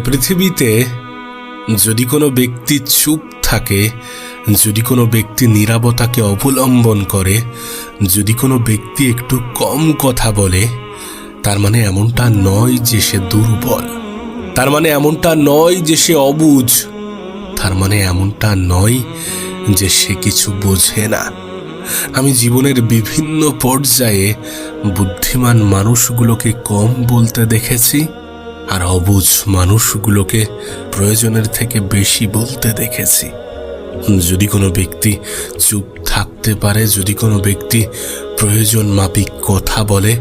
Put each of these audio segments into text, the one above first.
পৃথিবীতে যদি কোনো ব্যক্তি চুপ থাকে, যদি কোনো ব্যক্তি নীরবতাকে অবলম্বন করে, যদি কোনো ব্যক্তি একটু কম কথা বলে, তার মানে এমনটা নয় যে সে দুর্বল। তার মানে এমনটা নয় যে সে অবুঝ তার মানে এমনটা নয় যে সে কিছু বোঝে না। আমি জীবনের বিভিন্ন পর্যায়ে বুদ্ধিমান মানুষগুলোকে কম বলতে দেখেছি আর অবুঝ মানুষগুলোকে প্রয়োজনের থেকে বেশি বলতে দেখেছি। যদি কোনো ব্যক্তি চুপ থাকতে পারে, যদি কোনো ব্যক্তি প্রয়োজন মাফিক কথা বলে,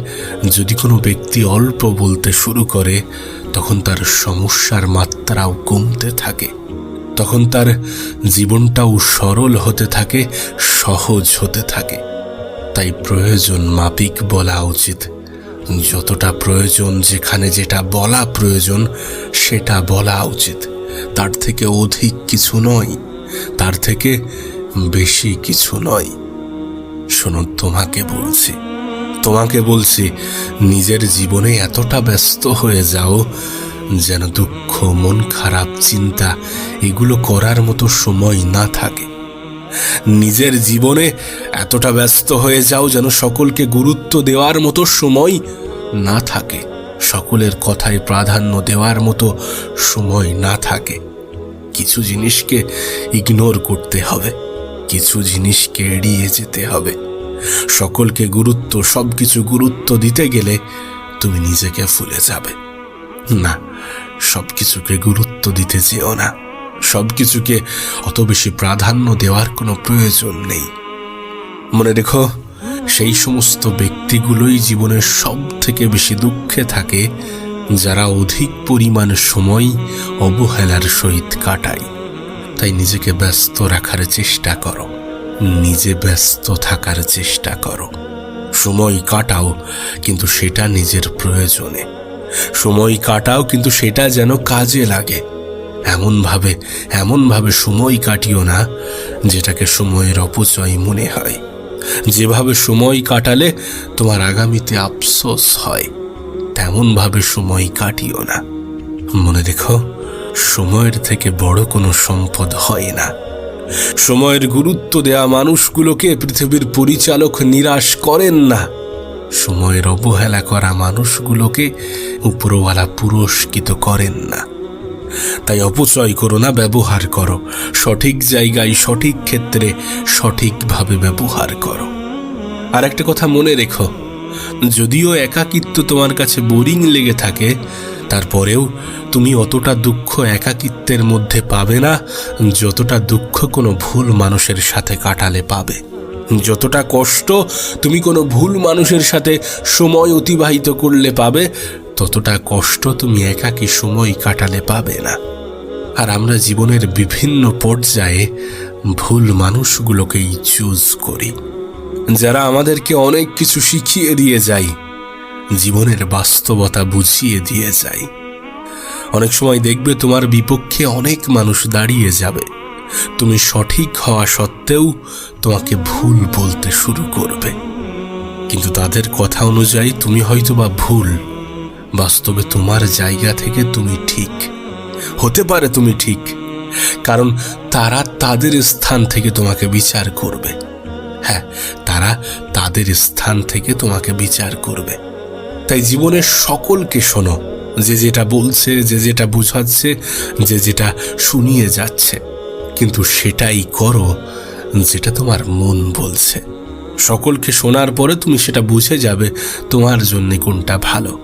যদি কোনো ব্যক্তি অল্প বলতে শুরু করে, তখন তার সমস্যার মাত্রাও কমতে থাকে। তখন তার জীবনটাও সরল হতে থাকে, সহজ হতে থাকে। তাই প্রয়োজন মাফিক বলা উচিত। যতটা প্রয়োজন, যেখানে যেটা বলা প্রয়োজন, সেটা বলা উচিত। তার থেকে অধিক কিছু নয়। তার থেকে বেশি কিছু নয়। শোনো তোমাকে বলছি। তোমাকে বলছি, নিজের জীবনে এতটা ব্যস্ত হয়ে যাও, যেন দুঃখ, মন খারাপ, চিন্তা, এগুলো করার মতো সময় না থাকে। নিজের জীবনে এতটা ব্যস্ত হয়ে যাও যেন সকলকে গুরুত্ব দেওয়ার মতো সময় না থাকে। সকলের কথায় প্রাধান্য দেওয়ার মতো সময় না থাকে। কিছু জিনিসকে ইগনোর করতে হবে। কিছু জিনিসকে এড়িয়ে যেতে হবে। সকলকে গুরুত্ব সব কিছু গুরুত্ব দিতে গেলে তুমি নিজেকে ফুলে যাবে। না সব কিছুকে গুরুত্ব দিতে যেও না। সব কিছুকে অত বেশি প্রাধান্য দেওয়ার কোনো প্রয়োজন নেই। মনে রেখো, সেই সমস্ত ব্যক্তিগুলোই জীবনের সব থেকে বেশি দুঃখে থাকে, যারা অধিক পরিমাণ সময় অবহেলার সহিত কাটায়। তাই নিজেকে ব্যস্ত রাখার চেষ্টা করো। নিজে ব্যস্ত থাকার চেষ্টা করো। সময় কাটাও কিন্তু সেটা নিজের প্রয়োজনে। সময় কাটাও কিন্তু সেটা যেন কাজে লাগে। এমনভাবে এমনভাবে সময় কাটিও না, যেটাকে সময়ের অপচয় মনে হয়। যেভাবে সময় কাটালে তোমার আগামীতে আফসোস হয়, তেমনভাবে সময় কাটিও না। মনে রেখো, সময়ের থেকে বড় কোনো সম্পদ হয় না। সময়ের গুরুত্ব দেয়া মানুষগুলোকে পৃথিবীর পরিচালক নিরাশ করেন না। সময়ের অবহেলা করা মানুষগুলোকে উপরওয়ালা পুরস্কৃত করেন না। তাই অপচয় করো না, ব্যবহার করো। সঠিক জায়গায়, সঠিক ক্ষেত্রে, সঠিকভাবে ব্যবহার করো। আর একটা কথা মনে রেখো, যদিও একাকিত্ব তোমার কাছে বোরিং লেগে থাকে, তারপরেও তুমি অতটা দুঃখ একাকিত্বের মধ্যে পাবে না, যতটা দুঃখ কোনো ভুল মানুষের সাথে কাটালে পাবে। যতটা কষ্ট তুমি কোনো ভুল মানুষের সাথে সময় অতিবাহিত করলে পাবে ততটা কষ্ট তুমি একাকী সময় কাটালে পাবে না। আর আমরা জীবনের বিভিন্ন পর্যায়ে ভুল মানুষগুলোকেই চুজ করি। যারা আমাদেরকে অনেক কিছু শিখিয়ে দিয়ে যায়, জীবনের বাস্তবতা বুঝিয়ে দিয়ে যায়। অনেক সময় দেখবে তোমার বিপক্ষে অনেক মানুষ দাঁড়িয়ে যাবে। তুমি সঠিক হওয়া সত্ত্বেও তোমাকে ভুল বলতে শুরু করবে। কিন্তু তাদের কথা অনুযায়ী তুমি হয়তো বা ভুল বাস্তবে তোমার জায়গা থেকে তুমি ঠিক। হতে পারে তুমি ঠিক, কারণ তারা তাদের স্থান থেকে তোমাকে বিচার করবে। হ্যাঁ তারা তাদের স্থান থেকে তোমাকে বিচার করবে। তাই জীবনের সকলকে শোনো, যে যেটা বলছে, যে যেটা বুঝাচ্ছে, যে যেটা শুনিয়ে যাচ্ছে। কিন্তু সেটাই করো যেটা তোমার মন বলছে। সকলকে শোনার পরে তুমি সেটা বুঝে যাবে তোমার জন্য কোনটা ভালো।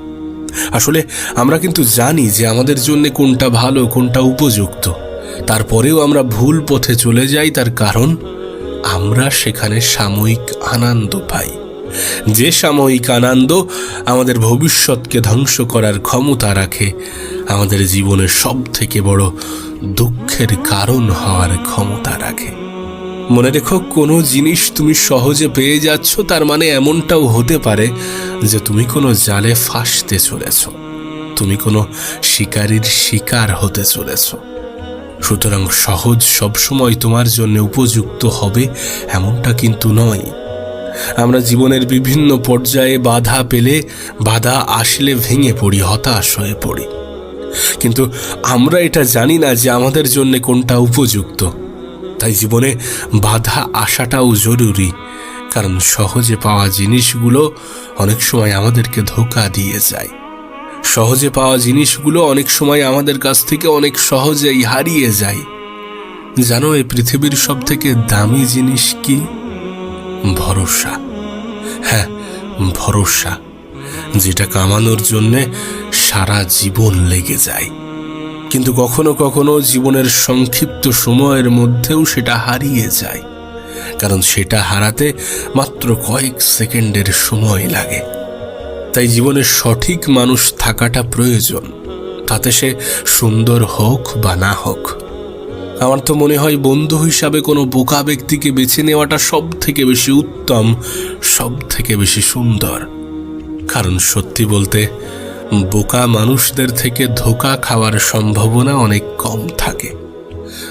আসলে আমরা কিন্তু জানি যে আমাদের জন্য কোনটা ভালো, কোনটা উপযুক্ত। তারপরেও আমরা ভুল পথে চলে যাই, তার কারণ আমরা সেখানে সাময়িক আনন্দ পাই। যে সাময়িক আনন্দ আমাদের ভবিষ্যৎকে ধ্বংস করার ক্ষমতা রাখে, আমাদের জীবনের সব থেকে বড় দুঃখের কারণ হওয়ার ক্ষমতা রাখে। মনে রেখো, কোনো জিনিস তুমি সহজে পেয়ে যাচ্ছ, তার মানে এমনটাও হতে পারে যে তুমি কোনো জালে ফাঁসতে চলেছ। তুমি কোনো শিকারীর শিকার হতে চলেছ। সুতরাং সহজ সবসময় তোমার জন্য উপযুক্ত হবে এমনটা কিন্তু নয়। আমরা জীবনের বিভিন্ন পর্যায়ে বাধা পেলে, বাধা আসলে ভেঙে পড়ি, হতাশ হয়ে পড়ি। কিন্তু আমরা এটা জানি না যে আমাদের জন্য কোনটা উপযুক্ত। তাই জীবনে বাধা আসাটাও জরুরি, কারণ সহজে পাওয়া জিনিসগুলো অনেক সময় আমাদেরকে ধোকা দিয়ে যায়। সহজে পাওয়া জিনিসগুলো অনেক সময় আমাদের কাছ থেকে অনেক সহজেই হারিয়ে যায়। জানো এই পৃথিবীর সব থেকে দামি জিনিস কি? ভরসা। হ্যাঁ ভরসা, যেটা কামানোর জন্যে সারা জীবন লেগে যায়। কিন্তু কখনো কখনো জীবনের সংক্ষিপ্ত সময়ের মধ্যেও সেটা হারিয়ে যায়। কারণ সেটা হারাতে মাত্র কয়েক সেকেন্ডের সময় লাগে। তাই জীবনে সঠিক মানুষ থাকাটা প্রয়োজন। তাতে সে সুন্দর হোক বা না হোক। আমার তো মনে হয় বন্ধু হিসাবে কোনো বোকা ব্যক্তিকে বেছে নেওয়াটা সব থেকে বেশি উত্তম সব থেকে বেশি সুন্দর। কারণ সত্যি বলতে বোকা মানুষদের থেকে ধোকা খাওয়ার সম্ভাবনা অনেক কম থাকে।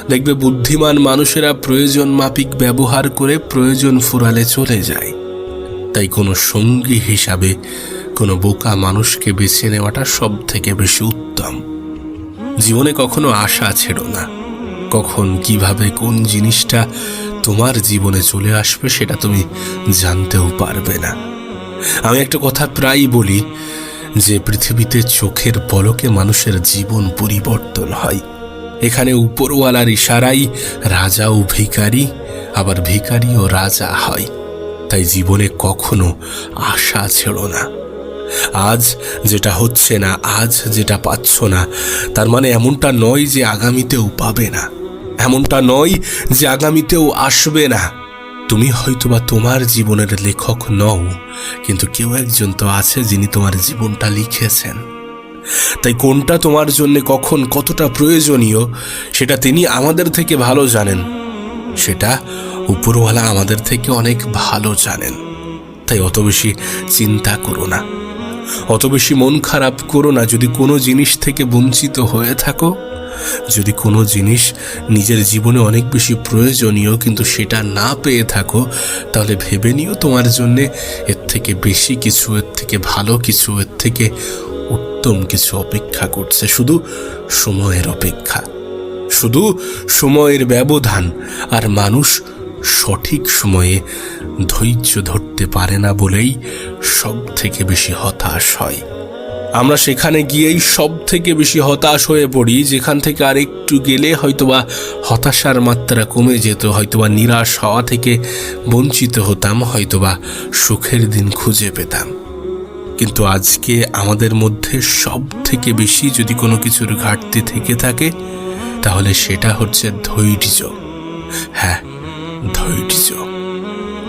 দেখবে বুদ্ধিমান মানুষেরা প্রয়োজন মাফিক ব্যবহার করে প্রয়োজন ফুরালে চলে যায়। তাই কোনো সঙ্গী হিসাবে কোনো বোকা মানুষকে বেছে নেওয়াটা সব থেকে বেশি উত্তম। জীবনে কখনো আশা ছেড়ো না। কখন, কীভাবে, কোন জিনিসটা তোমার জীবনে চলে আসবে সেটা তুমি জানতেও পারবে না। আমি একটা কথা প্রায়ই বলি যে পৃথিবীতে চোখের পলকে মানুষের জীবন পরিবর্তন হয়। এখানে উপরওয়ালার ইশারাই রাজা ও ভিখারি, আবার ভিখারি ও রাজা হয়। তাই জীবনে কখনো আশা ছেড়ো না। আজ যেটা হচ্ছে না, আজ যেটা পাচ্ছ না, তার মানে এমনটা নয় যে আগামীতেও পাবে না। এমনটা নয় যে আগামীতেও আসবে না। তুমি হয়তোবা তোমার জীবনের লেখক নও, কিন্তু কেউ একজন তো আছে যিনি তোমার জীবনটা লিখেছেন। তাই কোনটা তোমার জন্য কখন কতটা প্রয়োজনীয়, সেটা তিনি আমাদের থেকে ভালো জানেন। সেটা উপরওয়ালা আমাদের থেকে অনেক ভালো জানেন। তাই অত বেশি চিন্তা করো না। অত বেশি মন খারাপ করো না যদি কোনো জিনিস থেকে বঞ্চিত হয়ে থাকো। যদি কোনো জিনিস নিজের জীবনে অনেক বেশি প্রয়োজনীয় কিন্তু সেটা না পেয়ে থাকো, তাহলে ভেবে নিও তোমার জন্যে এর থেকে বেশি কিছু, এর থেকে ভালো কিছু, এর থেকে উত্তম কিছু অপেক্ষা করছে। শুধু সময়ের অপেক্ষা, শুধু সময়ের ব্যবধান। আর মানুষ সঠিক সময়ে ধৈর্য ধরতে পারে না বলেই সব থেকে বেশি হতাশ হয়। আমরা সেখানে গিয়েই সব থেকে বেশি হতাশ হয়ে পড়ি, যেখান থেকে আর একটু গেলে হয়তোবা হতাশার মাত্রা কমে যেত, হয়তোবা নিরাশ হওয়া থেকে বঞ্চিত হতাম, হয়তোবা সুখের দিন খুঁজে পেতাম। কিন্তু আজকে আমাদের মধ্যে সব থেকে বেশি যদি কোনো কিছুর ঘাটতি থেকে থাকে, তাহলে সেটা হচ্ছে ধৈর্য। হ্যাঁ ধৈর্য।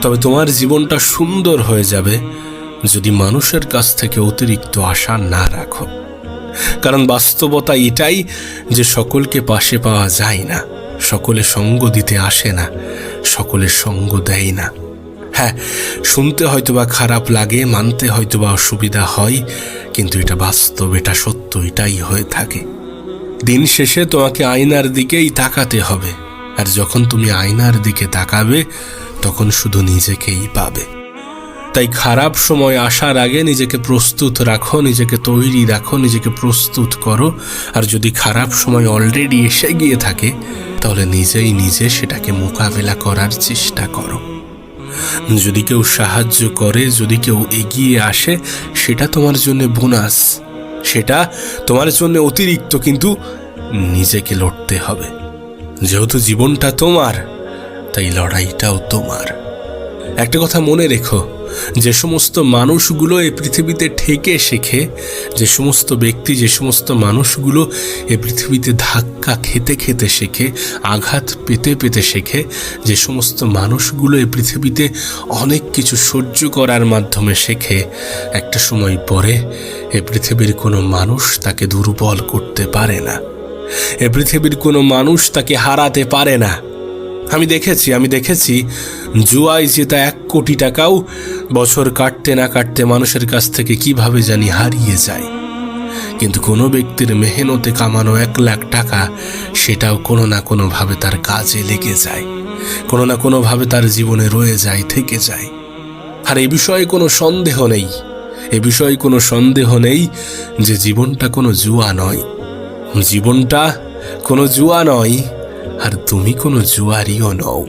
তবে তোমার জীবনটা সুন্দর হয়ে যাবে। যদি মানুষের কাছ থেকে অতিরিক্ত আশা না রাখো। কারণ বাস্তবতা এটাই যে সকলকে পাশে পাওয়া যায় না, সকলে সঙ্গ দিতে আসে না, সকলে সঙ্গ দেয় না। হ্যাঁ শুনতে হয়তোবা খারাপ লাগে, মানতে হয়তোবা অসুবিধা হয়, কিন্তু এটা বাস্তব, এটা সত্য, এটাই হয়ে থাকে। দিন শেষে তোমাকে আয়নার দিকেই তাকাতে হবে, আর যখন তুমি আয়নার দিকে তাকাবে, তখন শুধু নিজেকেই পাবে। তাই খারাপ সময় আসার আগে নিজেকে প্রস্তুত রাখো, নিজেকে তৈরি রাখো, নিজেকে প্রস্তুত করো। আর যদি খারাপ সময় অলরেডি এসে গিয়ে থাকে, তাহলে নিজেই নিজে সেটাকে মোকাবেলা করার চেষ্টা করো। যদি কেউ সাহায্য করে, যদি কেউ এগিয়ে আসে, সেটা তোমার জন্য বোনাস সেটা তোমার জন্য অতিরিক্ত, কিন্তু নিজেকে লড়তে হবে। যেহেতু জীবনটা তোমার, তাই লড়াইটাও তোমার। একটা কথা মনে রেখো যে সমস্ত মানুষগুলো এই পৃথিবীতে ঠেকে শেখে, যে সমস্ত ব্যক্তি, যে সমস্ত মানুষগুলো এ পৃথিবীতে ধাক্কা খেতে খেতে শেখে, আঘাত পেতে পেতে শেখে, যে সমস্ত মানুষগুলো এ পৃথিবীতে অনেক কিছু সহ্য করার মাধ্যমে শেখে, একটা সময় পরে এ পৃথিবীর কোনো মানুষ তাকে দুর্বল করতে পারে না। এ পৃথিবীর কোনো মানুষ তাকে হারাতে পারে না। আমি দেখেছি আমি দেখেছি। জুয়ায় জেতা এক কোটি টাকাও বছর কাটতে না কাটতে মানুষের কাছ থেকে কীভাবে জানি হারিয়ে যায়। কিন্তু কোনো ব্যক্তির মেহনতে কামানো এক লাখ টাকা সেটাও কোনো না কোনোভাবে তার কাজে লেগে যায়। কোনো না কোনোভাবে তার জীবনে রয়ে যায়, থেকে যায়। আর এ বিষয়ে কোনো সন্দেহ নেই। এ বিষয়ে কোনো সন্দেহ নেই যে জীবনটা কোনো জুয়া নয়। জীবনটা কোনো জুয়া নয়। আর তুমি কোনো জুয়ারিও নও।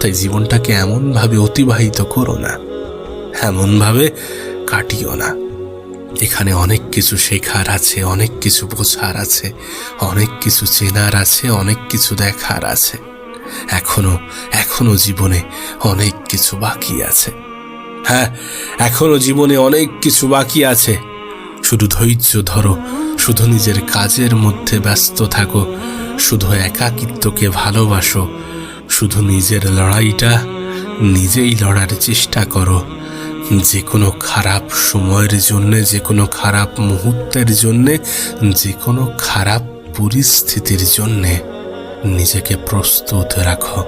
তাই জীবনটাকে এমনভাবে অতিবাহিত করো না। এমনভাবে কাটিও না। এখানে অনেক কিছু শেখার আছে, অনেক কিছু বোঝার আছে, অনেক কিছু চেনার আছে, অনেক কিছু দেখার আছে। এখনও এখনও জীবনে অনেক কিছু বাকি আছে। হ্যাঁ এখনও জীবনে অনেক কিছু বাকি আছে। শুধু ধৈর্য ধরো, শুধু নিজের কাজের মধ্যে ব্যস্ত থাকো শুধু একাকিত্বকে ভালোবাসো, শুধু নিজের লড়াইটা নিজেই লড়ার চেষ্টা করো। যে কোনো খারাপ সময়ের জন্যে যে কোনো খারাপ মুহূর্তের জন্যে যে কোনো খারাপ পরিস্থিতির জন্যে নিজেকে প্রস্তুত রাখো,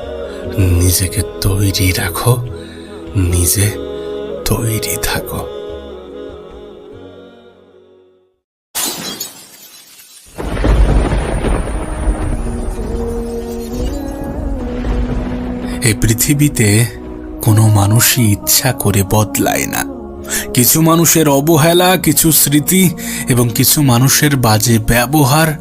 নিজেকে তৈরি রাখো, নিজে তৈরি থাকো। এই পৃথিবীতে কোনো মানুষই ইচ্ছা করে বদলায় না। কিছু মানুষের অবহেলা, কিছু স্মৃতি এবং কিছু মানুষের বাজে ব্যবহার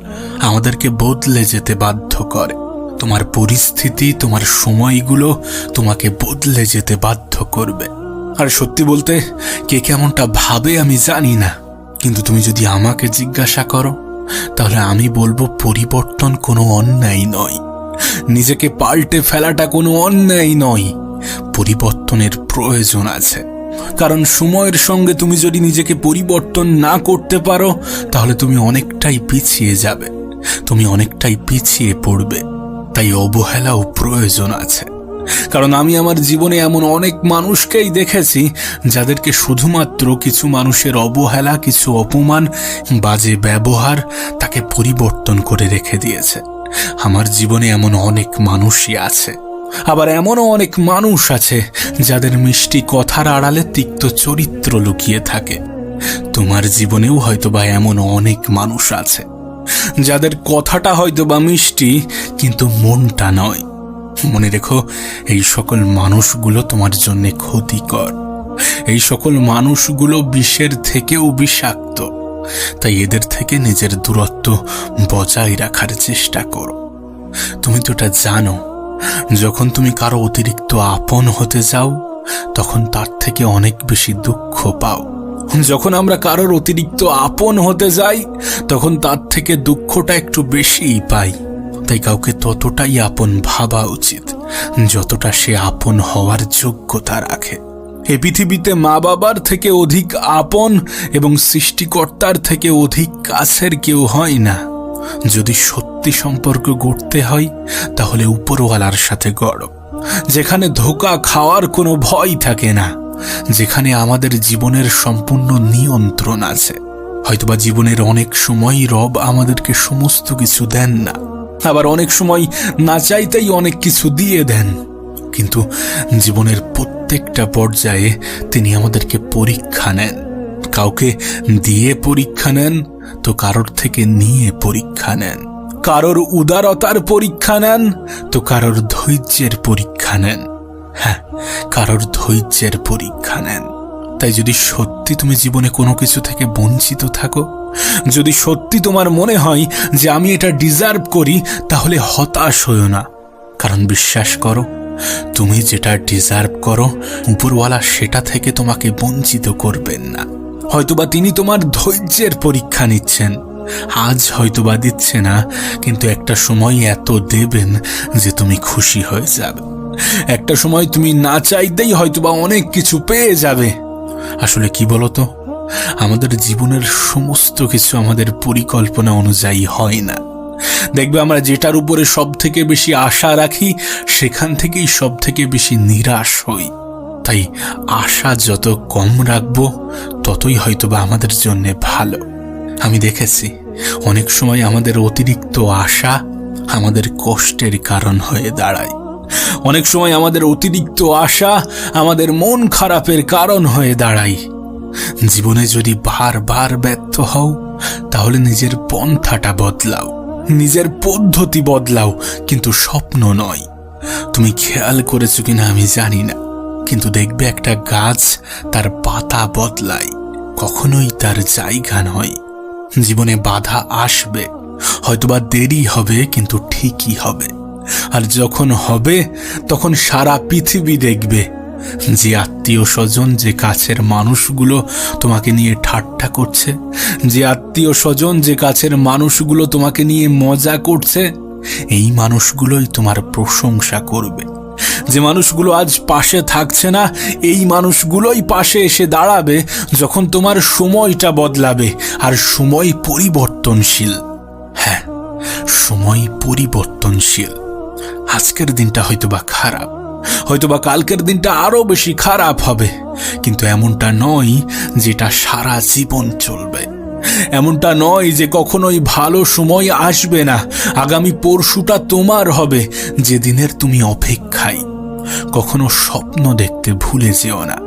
আমাদেরকে বদলে যেতে বাধ্য করে। তোমার পরিস্থিতি, তোমার সময়গুলো তোমাকে বদলে যেতে বাধ্য করবে। আর সত্যি বলতে, কে কেমনটা ভাবে আমি জানি না। কিন্তু তুমি যদি আমাকে জিজ্ঞাসা করো, তাহলে আমি বলব পরিবর্তন কোনো অন্যায় নয়। নিজেকে পাল্টে ফেলাটা কোনো অন্যায় নয়। পরিবর্তনের প্রয়োজন আছে। কারণ সময়ের সঙ্গে তুমি যদি নিজেকে পরিবর্তন না করতে পারো, তাহলে তুমি অনেকটাই পিছিয়ে যাবে। তুমি অনেকটাই পিছিয়ে পড়বে। তাই অবহেলাও প্রয়োজন আছে। কারণ আমি আমার জীবনে এমন অনেক মানুষকেই দেখেছি, যাদেরকে শুধুমাত্র কিছু মানুষের অবহেলা, কিছু অপমান, বাজে ব্যবহার তাকে পরিবর্তন করে রেখে দিয়েছে। আমার জীবনে এমন অনেক মানুষই আছে, আবার এমনও অনেক মানুষ আছে যাদের মিষ্টি কথার আড়ালে তিক্ত চরিত্র লুকিয়ে থাকে। তোমার জীবনেও হয়তো বা এমন অনেক মানুষ আছে, যাদের কথাটা হয়তো বা মিষ্টি, কিন্তু মনটা নয়। মনে রেখো, এই সকল মানুষগুলো তোমার জন্য ক্ষতিকর। এই সকল মানুষগুলো বিষের থেকেও বিষাক্ত। তাই এদের থেকে নিজের দূরত্ব বজায় রাখার চেষ্টা করো। তুমি তো এটা জানো, যখন তুমি কারও অতিরিক্ত আপন হতে যাও, তখন তার থেকে অনেক বেশি দুঃখ পাও। যখন আমরা কারোর অতিরিক্ত আপন হতে যাই, তখন তার থেকে দুঃখটা একটু বেশিই পাই। তাই কাউকে ততটাই আপন ভাবা উচিত, যতটা সে আপন হওয়ার যোগ্যতা রাখে। এ পৃথিবীতে মা বাবার থেকে অধিক আপন এবং সৃষ্টিকর্তার থেকে অধিক কাছের কেউ হয় না। যদি সত্যি সম্পর্ক গড়তে হয়, তাহলে উপরওয়ালার সাথে গড় যেখানে ধোকা খাওয়ার কোনো ভয় থাকে না, যেখানে আমাদের জীবনের সম্পূর্ণ নিয়ন্ত্রণ আছে। হয়তোবা জীবনের অনেক সময় রব আমাদেরকে সমস্ত কিছু দেন না। আবার অনেক সময় না চাইতেই অনেক কিছু দিয়ে দেন। কিন্তু জীবনের প্রত্যেকটা পর্যায়ে তিনি আমাদেরকে পরীক্ষা নেন। কাউকে দিয়ে পরীক্ষা নেন, তো কারোর থেকে নিয়ে পরীক্ষা নেন। কারোর উদারতার পরীক্ষা নেন, তো কারোর ধৈর্যের পরীক্ষা নেন। হ্যাঁ কারোর ধৈর্যের পরীক্ষা নেন। তাই যদি সত্যি তুমি জীবনে কোনো কিছু থেকে বঞ্চিত থাকো, যদি সত্যি তোমার মনে হয় যে আমি এটা ডিজার্ভ করি, তাহলে হতাশ হইও না। কারণ বিশ্বাস করো তুমি যেটা ডিজার্ভ করো, উপরওয়ালা সেটা থেকে তোমাকে বঞ্চিত করবেন না। হয়তোবা তিনি তোমার ধৈর্যের পরীক্ষা নিচ্ছেন। আজ হয়তোবা দিচ্ছে না, কিন্তু একটা সময় এত দেবেন যে তুমি খুশি হয়ে যাবে। একটা সময় তুমি না চাইতেই হয়তোবা অনেক কিছু পেয়ে যাবে। আসলে কি বলতো? আমাদের জীবনের সমস্ত কিছু আমাদের পরিকল্পনা অনুযায়ী হয় না। দেখবে আমরা যেটার উপরে সব থেকে বেশি আশা রাখি, সেখান থেকেই সব থেকে বেশি নিরাশ হই। তাই আশা যত কম রাখব, ততই হয়তোবা আমাদের জন্য ভালো। আমি দেখেছি, অনেক সময় আমাদের অতিরিক্ত আশা আমাদের কষ্টের কারণ হয়ে দাঁড়ায়। অনেক সময় আমাদের অতিরিক্ত আশা আমাদের মন খারাপের কারণ হয়ে দাঁড়ায়। জীবনে যদি বারবার ব্যর্থ হও, তাহলে নিজের পন্থাটা বদলাও। নিজের পদ্ধতি বদলাও, কিন্তু স্বপ্ন নয়। তুমি খেয়াল করেছ কিনা আমি জানি না, কিন্তু দেখবে একটা গাছ তার পাতা বদলায়। কখনোই তার জায়গা নয়। জীবনে বাধা আসবে, হয়তোবা দেরি হবে, কিন্তু ঠিকই হবে। আর যখন হবে, তখন সারা পৃথিবী দেখবে যে আত্মীয় স্বজন, যে কাছের মানুষগুলো তোমাকে নিয়ে ঠাট্টা করছে, যে আত্মীয় স্বজন, যে কাছের মানুষগুলো তোমাকে নিয়ে মজা করছে, এই মানুষগুলোই তোমার প্রশংসা করবে। যে মানুষগুলো আজ পাশে থাকছে না, এই মানুষগুলোই পাশে এসে দাঁড়াবে যখন তোমার সময়টা বদলাবে, আর সময় পরিবর্তনশীল। হ্যাঁ সময় পরিবর্তনশীল। আজকের দিনটা হয়তোবা খারাপ। হয়তোবা কালকের দিনটা আরও বেশি খারাপ হবে। কিন্তু এমনটা নয় যেটা সারা জীবন চলবে। এমনটা নয় যে কখনোই ভালো সময় আসবে না। আগামী পরশুটা তোমার হবে, যে দিনের তুমি অপেক্ষায়। কখনো স্বপ্ন দেখতে ভুলে যেও না।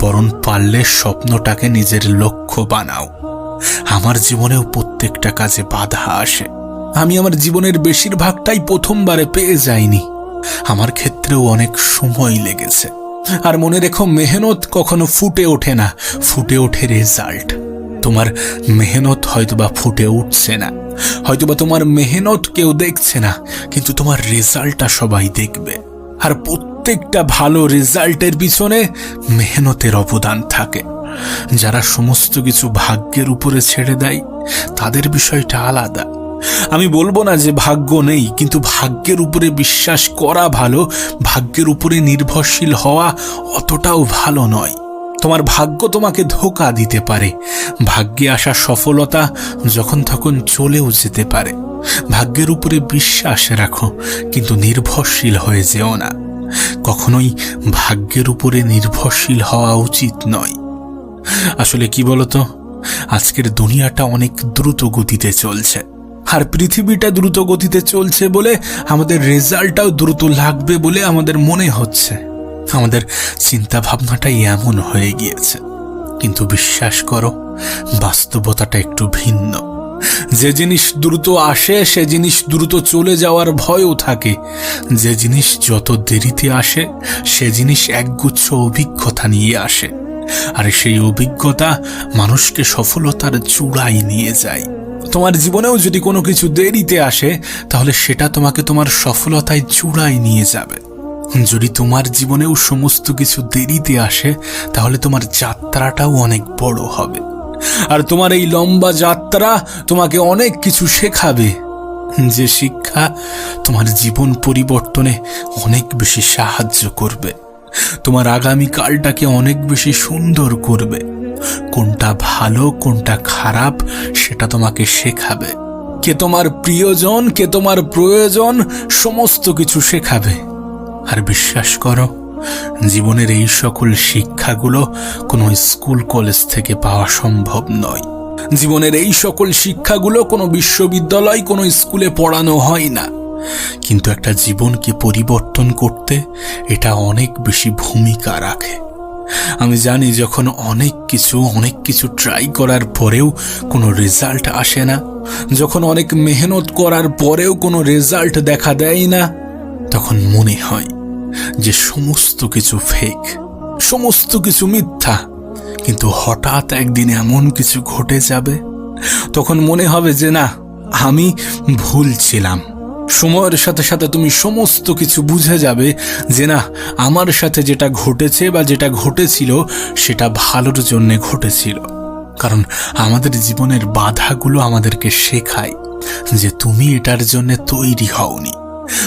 বরং পারলে স্বপ্নটাকে নিজের লক্ষ্য বানাও। আমার জীবনেও প্রত্যেকটা কাজে বাধা আসে। আমি আমার জীবনের বেশিরভাগটাই প্রথমবারে পেয়ে যাইনি। আমার ক্ষেত্রেও অনেক সময় লেগেছে। আর মনে রেখো, মেহনত কখনো ফুটে ওঠে না। ফুটে ওঠে রেজাল্ট তোমার মেহনত হয়তোবা ফুটে উঠছে না। হয়তোবা তোমার মেহনত কেউ দেখছে না, কিন্তু তোমার রেজাল্টটা সবাই দেখবে। আর প্রত্যেকটা ভালো রেজাল্টের পিছনে মেহনতের অবদান থাকে। যারা সমস্ত কিছু ভাগ্যের উপরে ছেড়ে দেয়, তাদের বিষয়টা আলাদা। আমি বলব না যে ভাগ্য নেই, কিন্তু ভাগ্যের উপরে বিশ্বাস করা ভালো, ভাগ্যের উপরে নির্ভরশীল হওয়া অতটাও ভালো নয়। তোমার ভাগ্য তোমাকে ধোকা দিতে পারে। ভাগ্যে আসা সফলতা যখন তখন চলেও যেতে পারে। ভাগ্যের উপরে বিশ্বাস রাখো, কিন্তু নির্ভরশীল হয়ে যেও না। কখনোই ভাগ্যের উপরে নির্ভরশীল হওয়া উচিত নয়। আসলে কি বলতো? আজকের দুনিয়াটা অনেক দ্রুত গতিতে চলছে। আর পৃথিবীটা দ্রুত গতিতে চলছে বলে আমাদের রেজাল্টটাও দ্রুত লাগবে বলে আমাদের মনে হচ্ছে। আমাদের চিন্তা ভাবনাটাই এমন হয়ে গিয়েছে। কিন্তু বিশ্বাস করো, বাস্তবতাটা একটু ভিন্ন। যে জিনিস দ্রুত আসে, সে জিনিস দ্রুত চলে যাওয়ার ভয়ও থাকে। যে জিনিস যত দেরিতে আসে, সে জিনিস একগুচ্ছ অভিজ্ঞতা নিয়ে আসে। আর সেই অভিজ্ঞতা মানুষকে সফলতার চূড়ায় নিয়ে যায়। তোমার জীবনেও যদি কোনো কিছু দেরিতে আসে, তাহলে সেটা তোমাকে তোমার সফলতায় চূড়ায় নিয়ে যাবে। যদি তোমার জীবনেও সমস্ত কিছু দেরিতে আসে, তাহলে তোমার যাত্রাটাও অনেক বড় হবে। আর তোমার এই লম্বা যাত্রা তোমাকে অনেক কিছু শেখাবে। যে শিক্ষা তোমার জীবন পরিবর্তনে অনেক বেশি সাহায্য করবে। তোমার আগামী কালটাকে অনেক বেশি সুন্দর করবে। কোনটা ভালো, কোনটা খারাপ, সেটা তোমাকে শেখাবে। কে তোমার প্রিয়জন, কে তোমার প্রয়োজন, সমস্ত কিছু শেখাবে। আর বিশ্বাস করো, জীবনের এই সকল শিক্ষাগুলো কোনো স্কুল, কলেজ থেকে পাওয়া সম্ভব নয়। জীবনের এই সকল শিক্ষাগুলো কোনো বিশ্ববিদ্যালয়, কোনো স্কুলে পড়ানো হয় না। কিন্তু একটা জীবনকে পরিবর্তন করতে এটা অনেক বেশি ভূমিকা রাখে। আমি জানি যখন অনেক কিছু অনেক কিছু ট্রাই করার পরেও কোনো রেজাল্ট আসে না। যখন অনেক মেহনত করার পরেও কোনো রেজাল্ট দেখা দেয় না, তখন মনে হয় যে সমস্ত কিছু ফেক সমস্ত কিছু মিথ্যা। কিন্তু হঠাৎ একদিন এমন কিছু ঘটে যাবে, তখন মনে হবে যে না, আমি ভুল ছিলাম। সময়ের সাথে সাথে তুমি সমস্ত কিছু বুঝে যাবে যে না, আমার সাথে যেটা ঘটেছে বা যেটা ঘটেছিল, সেটা ভালোর জন্যে ঘটেছিল। কারণ আমাদের জীবনের বাধাগুলো আমাদেরকে শেখায় যে তুমি এটার জন্যে তৈরি হওনি।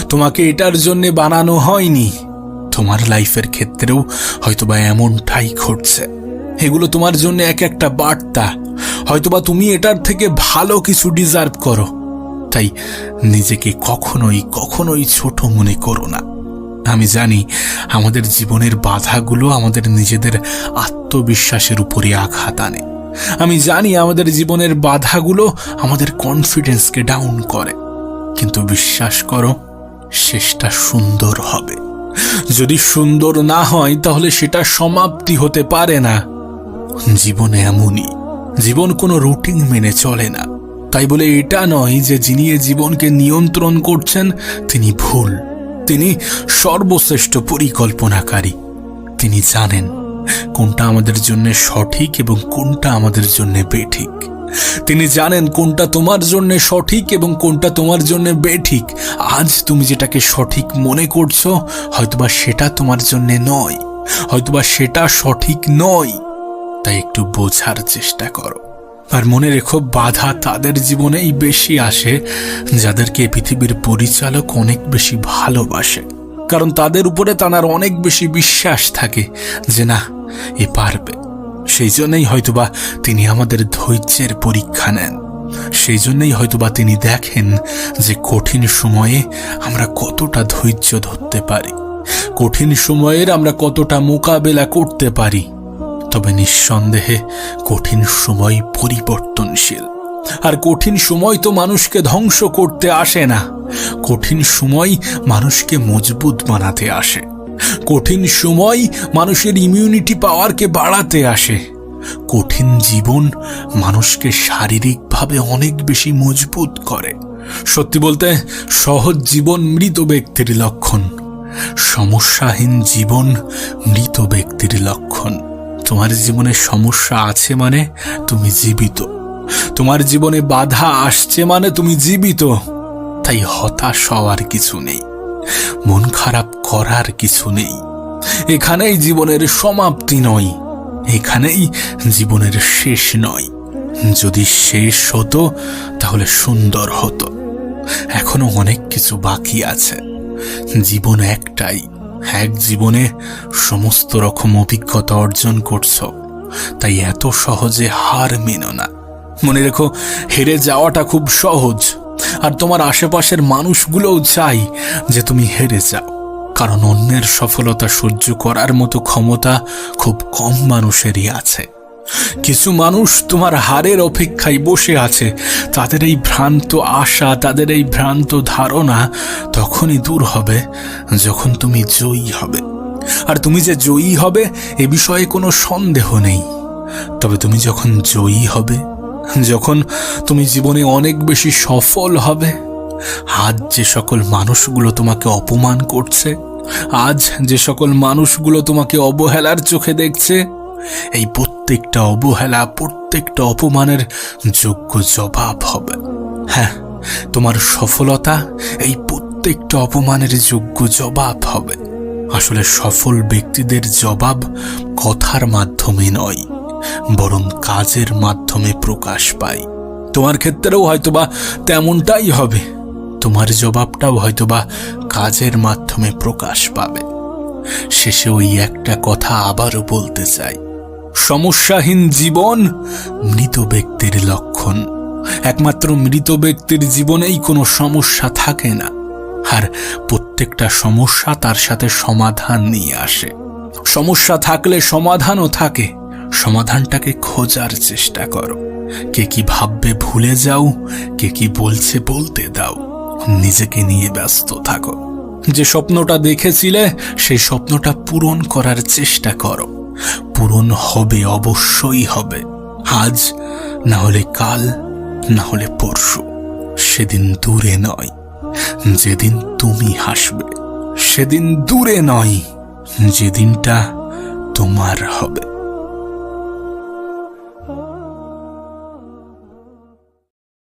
তোমাকে এটার জন্যে বানানো হয়নি। তোমার লাইফের ক্ষেত্রেও হয়তোবা এমনটাই ঘটছে। এগুলো তোমার জন্য এক একটা বার্তা। হয়তোবা তুমি এটার থেকে ভালো কিছু ডিজার্ভ করো। তাই নিজেকে কখনোই কখনোই ছোট মনে করো না। আমি জানি আমাদের জীবনের বাধাগুলো আমাদের নিজেদের আত্মবিশ্বাসের উপরে আঘাত আনে। আমি জানি আমাদের জীবনের বাধাগুলো আমাদের কনফিডেন্সকে ডাউন করে। কিন্তু বিশ্বাস করো, শেষটা সুন্দর হবে। যদি সুন্দর না হয়, তাহলে সেটা সমাপ্তি হতে পারে না। জীবনে এমনই। জীবন কোনো রুটিন মেনে চলে না। তাই বলে এটা নয় যে যিনি এ জীবনকে নিয়ন্ত্রণ করছেন, তিনি ভুল। তিনি সর্বশ্রেষ্ঠ পরিকল্পনাকারী। তিনি জানেন কোনটা আমাদের জন্য সঠিক এবং কোনটা আমাদের জন্য বেঠিক। তিনি জানেন কোনটা তোমার জন্য সঠিক এবং কোনটা তোমার জন্য বেঠিক। আজ তুমি যেটাকে সঠিক মনে করছ, হয়তোবা সেটা তোমার জন্য নয়, হয়তোবা সেটা সঠিক নয়। তাই একটু বোঝার চেষ্টা করো। আর মনে রেখো, বাধা তাদের জীবনেই বেশি আসে, যাদেরকে পৃথিবীর পরিচালক অনেক বেশি ভালোবাসে। কারণ তাদের উপরে তানার অনেক বেশি বিশ্বাস থাকে যে না, এ পারবে। সেই জন্যই হয়তোবা তিনি আমাদের ধৈর্যের পরীক্ষা নেন। সেই জন্যই হয়তোবা তিনি দেখেন যে কঠিন সময়ে আমরা কতটা ধৈর্য ধরতে পারি। কঠিন সময়ের আমরা কতটা মোকাবেলা করতে পারি। তবে নিঃসন্দেহে কঠিন সময় পরিবর্তনশীল। আর কঠিন সময় তো মানুষকে ধ্বংস করতে আসে না। কঠিন সময় মানুষকে মজবুত বানাতে আসে। কঠিন সময় মানুষের ইমিউনিটি পাওয়ারকে বাড়াতে আসে। কঠিন জীবন মানুষকে শারীরিকভাবে অনেক বেশি মজবুত করে। সত্যি বলতে, সহজ জীবন মৃত ব্যক্তির লক্ষণ। সমস্যাহীন জীবন মৃত ব্যক্তির লক্ষণ। তোমার জীবনে সমস্যা আছে মানে তুমি জীবিত। তোমার জীবনে বাধা আসছে মানে তুমি জীবিত। তাই হতাশ হওয়ার কিছু নেই। মন খারাপ করার কিছু নেই। এখানেই জীবনের সমাপ্তি নয়। এখানেই জীবনের শেষ নয়। যদি শেষ হতো, তাহলে সুন্দর হতো। এখনও অনেক কিছু বাকি আছে। জীবন একটাই। এক জীবনে সমস্ত রকম অভিজ্ঞতা অর্জন করছ, তাই এত সহজে হার মেনো না। মনে রেখো, হেরে যাওয়াটা খুব সহজ, আর তোমার আশেপাশের মানুষগুলোও চাই যে তুমি হেরে যাও, কারণ অন্যের সফলতা সহ্য করার মতো ক্ষমতা খুব কম মানুষেরই আছে। কিছু মানুষ তোমার হারের অপেক্ষায় বসে আছে। তাদের এই ভ্রান্ত আশা, তাদের এই ভ্রান্ত ধারণা তখনই দূর হবে, যখন তুমি জয়ী হবে। আর তুমি যে জয়ী হবে, এ বিষয়ে কোনো সন্দেহ নেই। তবে তুমি যখন জয়ী হবে, যখন তুমি জীবনে অনেক বেশি সফল হবে, আজ যে সকল মানুষগুলো তোমাকে অপমান করছে, আজ যে সকল মানুষগুলো তোমাকে অবহেলার চোখে দেখছে, এই প্রত্যেকটা অবহেলা, প্রত্যেকটা অপমানের যোগ্য জবাব হবে। হ্যাঁ তোমার সফলতা এই প্রত্যেকটা অপমানের যোগ্য জবাব হবে। আসলে সফল ব্যক্তিদের জবাব কথার মাধ্যমে নয়, বরং কাজের মাধ্যমে প্রকাশ পায়। তোমার ক্ষেত্রেও হয়তোবা তেমনটাই হবে। তোমার জবাবটাও হয়তোবা কাজের মাধ্যমে প্রকাশ পাবে। শেষে ওই একটা কথা আবারও বলতে চাই। সমস্যাহীন জীবন মৃত ব্যক্তির লক্ষণ। একমাত্র মৃত ব্যক্তির জীবনেই কোনো সমস্যা থাকে না। আর প্রত্যেকটা সমস্যা তার সাথে সমাধান নিয়ে আসে। সমস্যা থাকলে সমাধানও থাকে। সমাধানটাকে খোঁজার চেষ্টা করো। কে কি ভাববে ভুলে যাও, কে কি বলছে বলতে দাও। নিজেকে নিয়ে ব্যস্ত থাকো। যে স্বপ্নটা দেখেছিলে, সেই স্বপ্নটা পূরণ করার চেষ্টা করো। পূরণ হবে, অবশ্যই হবে। আজ না হলে কাল, না হলে পরশু। সেদিন দূরে নয়, যেদিন তুমি হাসবে। সেদিন দূরে নয়, যেদিনটা তোমার হবে।